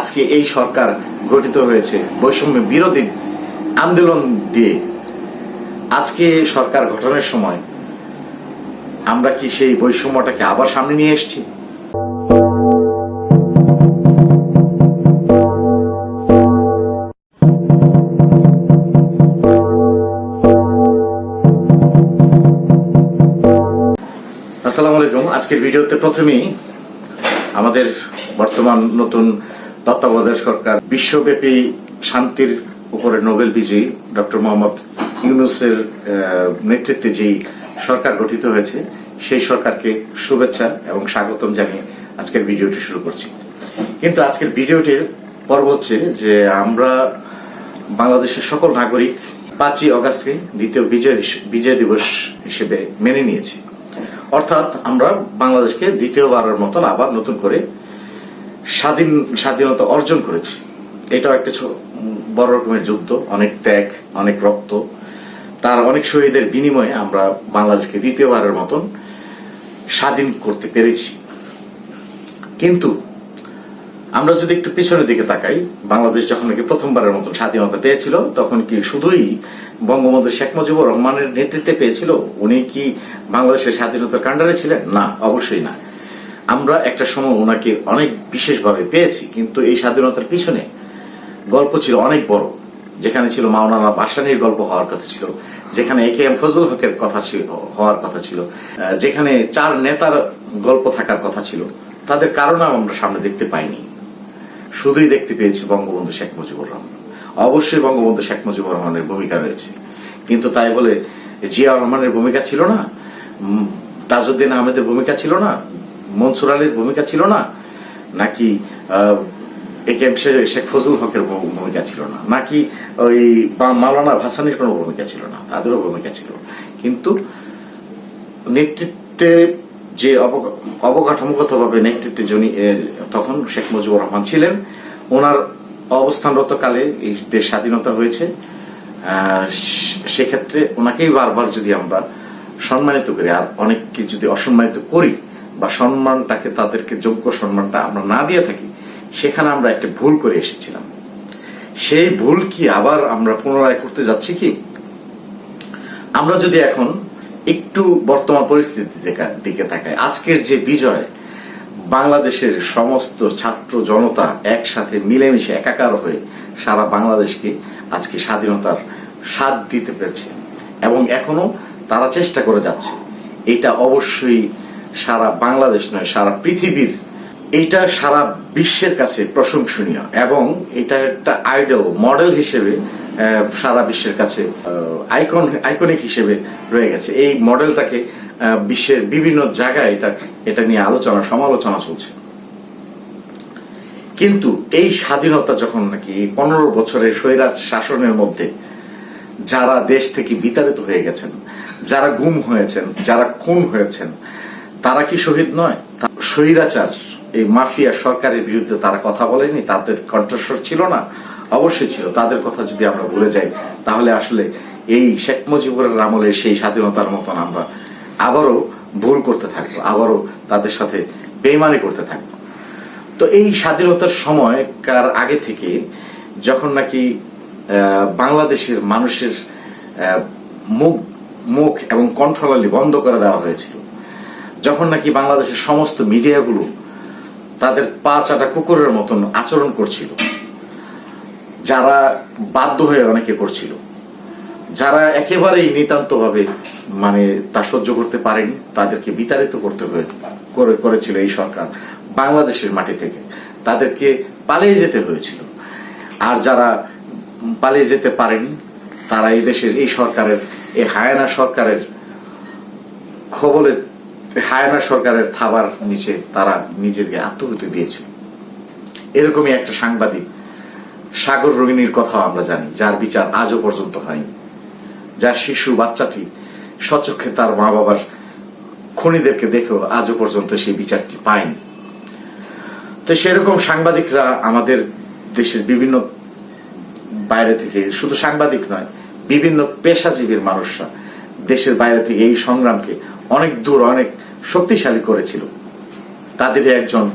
আজকে এই সরকার গঠিত হয়েছে বৈষম্য বিরোধী আন্দোলন দিয়ে। আজকে সরকার গঠনের সময় আমরা কি সেই বৈষম্যটাকে আবার সামনে নিয়ে এসেছি? আসসালামু আলাইকুম। আজকের ভিডিওতে প্রথমেই আমাদের বর্তমান নতুন তত্ত্বাবধায়ক সরকার, বিশ্বব্যাপী শান্তির উপরে নোবেল বিজয়ী ডক্টর মোহাম্মদ ইউনুসের নেতৃত্বে যেই সরকার গঠিত হয়েছে, সেই সরকারকে শুভেচ্ছা এবং স্বাগতম জানিয়ে আজকের ভিডিওটি শুরু করছি। কিন্তু আজকের ভিডিওটির পর্ব হচ্ছে যে আমরা বাংলাদেশের সকল নাগরিক পাঁচই অগাস্টকে দ্বিতীয় বিজয় বিজয় দিবস হিসেবে মেনে নিয়েছি। অর্থাৎ আমরা বাংলাদেশকে দ্বিতীয়বারের মতন আবার নতুন করে স্বাধীন স্বাধীনতা অর্জন করেছি। এটাও একটা বড় রকমের যুদ্ধ, অনেক ত্যাগ, অনেক রক্ত। তার অনেক শহীদের বিনিময়ে আমরা বাংলাদেশকে দ্বিতীয়বারের মতন স্বাধীন করতে পেরেছি। কিন্তু আমরা যদি একটু পিছনের দিকে তাকাই, বাংলাদেশ যখন নাকি প্রথমবারের মতন স্বাধীনতা পেয়েছিল, তখন কি শুধুই বঙ্গবন্ধু শেখ মুজিবুর রহমানের নেতৃত্বে পেয়েছিল? উনি কি বাংলাদেশের স্বাধীনতার কাণ্ডারে ছিলেন? না, অবশ্যই না। আমরা একটা সময় ওনাকে অনেক বিশেষভাবে পেয়েছি, কিন্তু এই স্বাধীনতার পিছনে গল্প ছিল অনেক বড়, যেখানে ছিল মাওলানা বাসানির গল্প হওয়ার কথা ছিল, যেখানে এ কে এম ফজল হকের কথা ছিল, হওয়ার কথা ছিল যেখানে চার নেতার গল্প থাকার কথা ছিল, তাদের কারণে আমরা সামনে দেখতে পাইনি। শুধুই দেখতে পেয়েছি বঙ্গবন্ধু শেখ মুজিবুর রহমান। অবশ্যই বঙ্গবন্ধু শেখ মুজিবুর রহমানের ভূমিকা রয়েছে। কিন্তু তাই বলে জিয়া রহমানের ভূমিকা ছিল না তাজউদ্দিন আহমেদের ভূমিকা ছিল না মনসুর আলীর ভূমিকা ছিল না নাকি আহ, এ কে এম শে- শেখ ফজল হকের ভূমিকা ছিল না নাকি ওই মাওলানা ভাসানির কোনো ভূমিকা ছিল না তাদেরও ভূমিকা ছিল। কিন্তু নেতৃত্বে যে অবকা- অবকাঠামোগতভাবে নেতৃত্বে যিনি তখন শেখ মুজিবুর রহমান ছিলেন ওনার অবস্থানরত কালে এই দেশ স্বাধীনতা হয়েছে। সেক্ষেত্রে ওনাকেই বারবার যদি আমরা সম্মানিত করি আর অনেককে যদি অসম্মানিত করি বা সম্মানটাকে, তাদেরকে যোগ্য সম্মানটা আমরা না দিয়ে থাকি, সেখানে আমরা একটা ভুল করে এসেছিলাম। সেই ভুল কি আবার আমরা পুনরায় করতে যাচ্ছি কি? আমরা যদি এখন একটু বর্তমান পরিস্থিতি দিকে তাকাই, আজকের যে বিজয়, বাংলাদেশের সমস্ত ছাত্র জনতা একসাথে মিলেমিশে একাকার হয়ে সারা বাংলাদেশকে আজকে স্বাধীনতার স্বাদ দিতে পেরেছে এবং এখনও তারা চেষ্টা করে যাচ্ছে। এটা অবশ্যই সারা বাংলাদেশ নয়, সারা পৃথিবীর। এইটা সারা বিশ্বের কাছে প্রশংসনীয় এবং এটা একটা আইডল মডেল হিসেবে সারা বিশ্বের কাছে আইকন আইকনিক হিসেবে রয়ে গেছে। এই মডেলটাকে বিশ্বের বিভিন্ন জায়গায় এটা এটা নিয়ে আলোচনা, সমালোচনা চলছে। কিন্তু এই স্বাধীনতা যখন নাকি পনেরো বছরের স্বৈরাজ শাসনের মধ্যে, যারা দেশ থেকে বিতাড়িত হয়ে গেছেন, যারা গুম হয়েছেন, যারা খুন হয়েছেন তারা কি শহীদ নয়? স্বৈরাচার, এই মাফিয়া সরকারের বিরুদ্ধে তারা কথা বলেনি, তাদের কণ্ঠস্বর ছিল না? অবশ্যই ছিল, তাদের কথা যদি আমরা ভুলে যাই, তাহলে আসলে এই শেখ মুজিবুরের আমলে সেই স্বাধীনতার মতন আমরা আবারও ভুল করতে থাকব, আবারও তাদের সাথে বেইমানি করতে থাকব। তো এই স্বাধীনতার সময় কার আগে থেকে যখন নাকি বাংলাদেশের মানুষের মুখ মুখ এবং কণ্ঠলালি বন্ধ করে দেওয়া হয়েছিল যখন নাকি বাংলাদেশের সমস্ত মিডিয়াগুলো তাদের পা চাটা কুকুরের মতন আচরণ করছিল, যারা বাধ্য হয়ে অনেকে করছিল, যারা একেবারেই নিতান্তভাবে মানে তা সহ্য করতে পারেনি, তাদেরকে বিতাড়িত করতে হয়েছে করে, করেছিল এই সরকার বাংলাদেশের মাটি থেকে। তাদেরকে পালিয়ে যেতে হয়েছিল। আর যারা পালিয়ে যেতে পারেনি, তারা এই দেশের, এই সরকারের, এই হায়ানা সরকারের খবলে হায়ানা সরকারের থাবার নিচে তারা নিজেদেরকে আত্মহতি দিয়েছিল। এরকমই একটা সাংবাদিক, সাগর রোহিণীর কথাও আমরা জানি, যার বিচার আজও পর্যন্ত হয়নি। যার শিশু বাচ্চাটি সচক্ষে তার মা বাবার খুনিদেরকে দেখেও আজও পর্যন্ত সেই বিচারটি পায়নি। তো সেরকম সাংবাদিকরা আমাদের দেশের বিভিন্ন বাইরে থেকে, শুধু সাংবাদিক নয়, বিভিন্ন পেশাজীবীর মানুষরা দেশের বাইরে থেকে এই সংগ্রামকে অনেক দূর, অনেক শক্তিশালী করেছিল। তাদের একজন,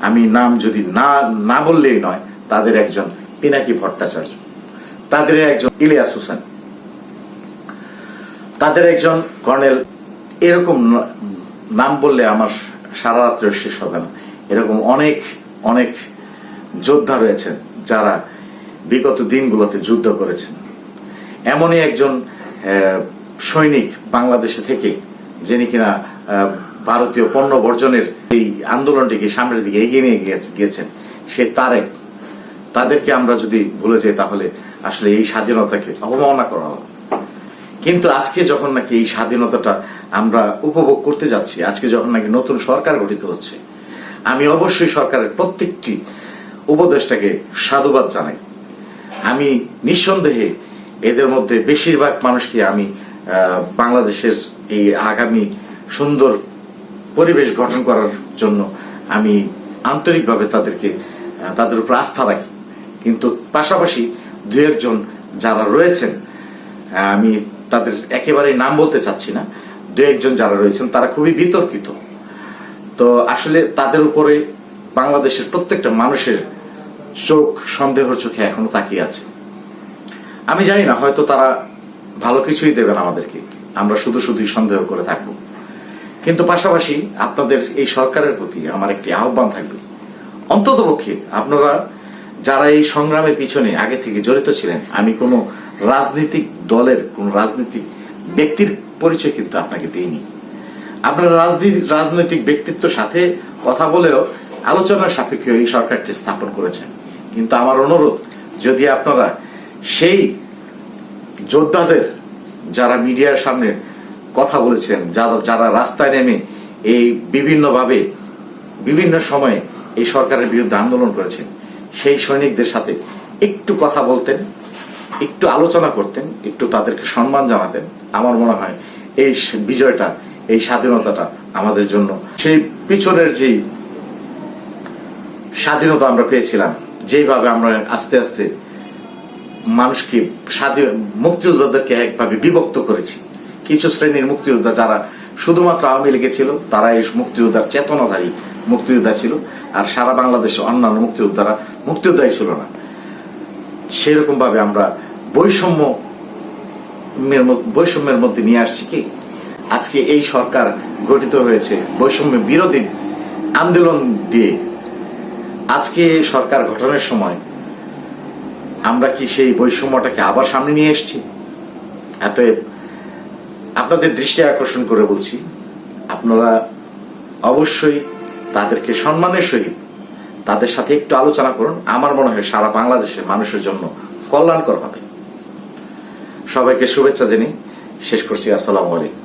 আমি নাম যদি না না বললেই নয়, তাদের একজন পিনাকি ভট্টাচার্য। তাদের একজন ইলিয়াস হোসেন। তাদের একজন কর্নেল। এরকম নাম বললে আমার সারা রাত্রে শেষ হবে না। এরকম অনেক অনেক যোদ্ধা রয়েছেন যারা বিগত দিনগুলোতে যুদ্ধ করেছেন। এমনই একজন সৈনিক বাংলাদেশে থেকে, যিনি কিনা ভারতীয় পণ্য বর্জনের এই আন্দোলনটিকে সামনের দিকে এগিয়ে নিয়ে গিয়েছে- গিয়েছেন সে তারেক। তাদেরকে আমরা যদি ভুলে যাই তাহলে আসলে এই স্বাধীনতাকে অবমাননা করা হবে। কিন্তু আজকে যখন নাকি এই স্বাধীনতাটা আমরা উপভোগ করতে যাচ্ছি, আজকে যখন নাকি নতুন সরকার গঠিত হচ্ছে, আমি অবশ্যই সরকারের প্রত্যেকটি উপদেশটাকে সাধুবাদ জানাই। আমি নিঃসন্দেহে এদের মধ্যে বেশিরভাগ মানুষকে আমি বাংলাদেশের এই আগামী সুন্দর পরিবেশ গঠন করার জন্য আমি আন্তরিকভাবে তাদেরকে তাদের উপর আস্থা রাখি। কিন্তু পাশাপাশি দু একজন যারা রয়েছেন আমি তাদের একেবারেই নাম বলতে চাচ্ছি না দু একজন যারা রয়েছেন তারা খুবই বিতর্কিত। তো আসলে তাদের উপরে বাংলাদেশের প্রত্যেকটা মানুষের চোখ সন্দেহর চোখে এখনও তাকিয়ে আছে। আমি জানি না, হয়তো তারা ভালো কিছুই দেবেন আমাদেরকে। আমরা শুধু শুধুই সন্দেহ করে থাকব। কিন্তু পাশাপাশি আপনাদের এই সরকারের প্রতি আমার একটি আহ্বান থাকবে। অন্ততপক্ষে আপনারা যারা এই সংগ্রামের পিছনে আগে থেকে জড়িত ছিলেন, আমি কোনো রাজনৈতিক দলের, কোন রাজনৈতিক ব্যক্তির পরিচয় কিন্তু আপনাকে দিইনি। আপনারা রাজনীতি রাজনৈতিক ব্যক্তিত্বের সাথে কথা বলেও আলোচনার সাপেক্ষে এই সরকারটি স্থাপন করেছেন। কিন্তু আমার অনুরোধ, যদি আপনারা সেই যোদ্ধাদের, যারা মিডিয়ার সামনে কথা বলেছেন, যারা যারা রাস্তায় নেমে এই বিভিন্নভাবে, বিভিন্ন সময়ে এই সরকারের বিরুদ্ধে আন্দোলন করেছেন, সেই সৈনিকদের সাথে একটু কথা বলতেন, একটু আলোচনা করতেন, একটু তাদেরকে সম্মান জানাতেন। আমার মনে হয় এই বিজয়টা, এই স্বাধীনতাটা আমাদের জন্য। সেই পিছনের যেই স্বাধীনতা আমরা পেয়েছিলাম যেভাবে আমরা আস্তে আস্তে মানুষকে স্বাধীন মুক্তিযোদ্ধাদেরকে একভাবে বিভক্ত করেছি কিছু শ্রেণির মুক্তিযোদ্ধা যারা শুধুমাত্র আওয়ামী লীগে ছিল তারা এই মুক্তিযোদ্ধার চেতনাধারী মুক্তিযোদ্ধা ছিল, আর সারা বাংলাদেশে অন্যান্য মুক্তিযোদ্ধারা মুক্তিযোদ্ধাই ছিল না। সেরকম ভাবে আমরা বৈষম্য বৈষম্যের মধ্যে নিয়ে আসছি কি? আজকে এই সরকার গঠিত হয়েছে বৈষম্য বিরোধী আন্দোলন দিয়ে। আজকে সরকার গঠনের সময় আমরা কি সেই বৈষম্যটাকে আবার সামনে নিয়ে এসেছি? এতএব আপনাদের দৃষ্টি আকর্ষণ করে বলছি, আপনারা অবশ্যই তাদেরকে সম্মানের সহিত তাদের সাথে একটু আলোচনা করুন। আমার মনে হয় সারা বাংলাদেশের মানুষের জন্য কল্যাণকর হবে। সবাইকে শুভেচ্ছা জেনে শেষ করছি। আসসালামু আলাইকুম।